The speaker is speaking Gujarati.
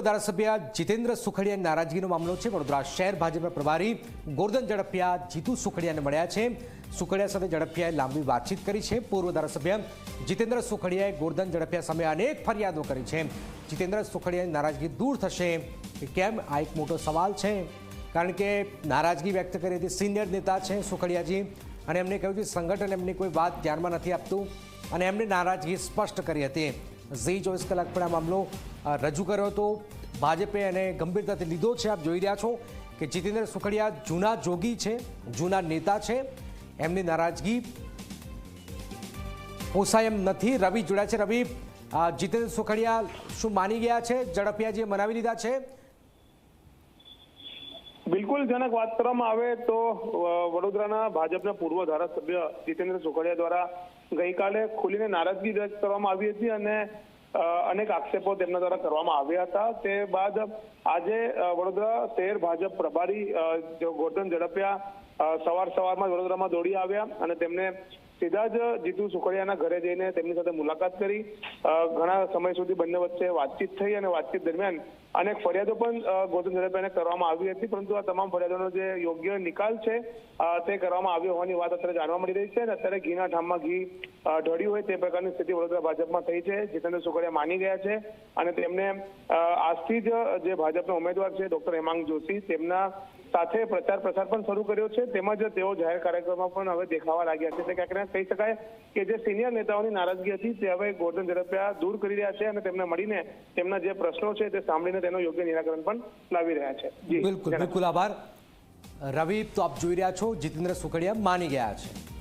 ધારાસભ્ય જીતેન્દ્ર સુખડિયાની નારાજગીનો મામલો છે. વડોદરા શહેર ભાજપના પ્રભારી ગોરધન ઝડપિયા, જીતુ સુખડિયાને મળ્યા છે. સુખડિયા સાથે ઝડપિયાએ લાંબી વાતચીત કરી છે. પૂર્વ ધારાસભ્ય જીતેન્દ્ર સુખડિયાએ ગોરધન ઝડપિયા સામે અનેક ફરિયાદો કરી છે. જીતેન્દ્ર સુખડિયાની નારાજગી દૂર થશે કે કેમ? આ એક મોટો સવાલ છે. કારણ કે નારાજગી વ્યક્ત કરી હતી સિનિયર નેતા છે સુખડિયાજી અને એમને કહ્યું કે સંગઠન એમની કોઈ વાત ધ્યાનમાં નથી આપતું અને એમની નારાજગી સ્પષ્ટ કરી હતી. ઝી ચોવીસ કલાક પણ આ મામલો રજૂ કર્યો હતો. ભાજપે એને ગંભીરતાથી લીધો છે. આપ જોઈ રહ્યા છો કે જીતેન્દ્ર સુખડિયા જૂના જોગી છે, જૂના નેતા છે. એમની નારાજગી પોસાય એમ નથી. રવિ જોડાયા છે. રવિ જીતેન્દ્ર સુખડિયા શું માની ગયા છે? ઝડપિયાજીએ મનાવી લીધા છે. બિલકુલ જનક વાત કરવામાં આવે તો વડોદરાના ભાજપના પૂર્વ ધારાસભ્ય જીતેન્દ્ર સુખડિયા દ્વારા ગઈકાલે ખુલીને નારાજગી વ્યક્ત કરવામાં આવી હતી અને અનેક આક્ષેપો તેમના દ્વારા કરવામાં આવ્યા હતા. તે બાદ આજે વડોદરા શહેર ભાજપ પ્રભારી ગોરધન ઝડપિયા સવાર સવારમાં વડોદરામાં દોડી આવ્યા અને તેમને સીધા જ જીતુ સુખડિયાના ઘરે જઈને તેમની સાથે મુલાકાત કરી. ઘણા સમય સુધી બંને વચ્ચે વાતચીત થઈ અને વાતચીત દરમિયાન અનેક ફરિયાદો પણ ગૌતમ ઝડપિયાને કરવામાં આવી હતી. પરંતુ આ તમામ ફરિયાદોનો જે યોગ્ય નિકાલ છે તે કરવામાં આવ્યો હોવાની વાત અત્યારે જાણવા મળી રહી છે અને અત્યારે ઘીના ઠામમાં ઘી ઢળ્યું હોય તે પ્રકારની સ્થિતિ વડોદરા ભાજપમાં થઈ છે. જીતેન્દ્ર સુખડિયા માની ગયા છે અને તેમને આજથી જ જે ભાજપના ઉમેદવાર છે ડોક્ટર હેમાંગ જોશી, તેમના સાથે પ્રચાર પ્રસાર પણ શરૂ કર્યો છે. તેમજ તેઓ જાહેર કાર્યક્રમમાં પણ હવે દેખાવા લાગ્યા છે. એટલે ક્યાંક કહી શકાય કે જે સિનિયર નેતાઓની નારાજગી હતી તે હવે ગોર્ધન ઝડપિયા દૂર કરી રહ્યા છે અને તેમને મળીને તેમના જે પ્રશ્નો છે તે સાંભળીને તેનું યોગ્ય નિરાકરણ પણ લાવી રહ્યા છે. બિલકુલ બિલકુલ આભાર. રવિ તો આપ જોઈ રહ્યા છો જીતેન્દ્ર સુખડિયા માની ગયા છે.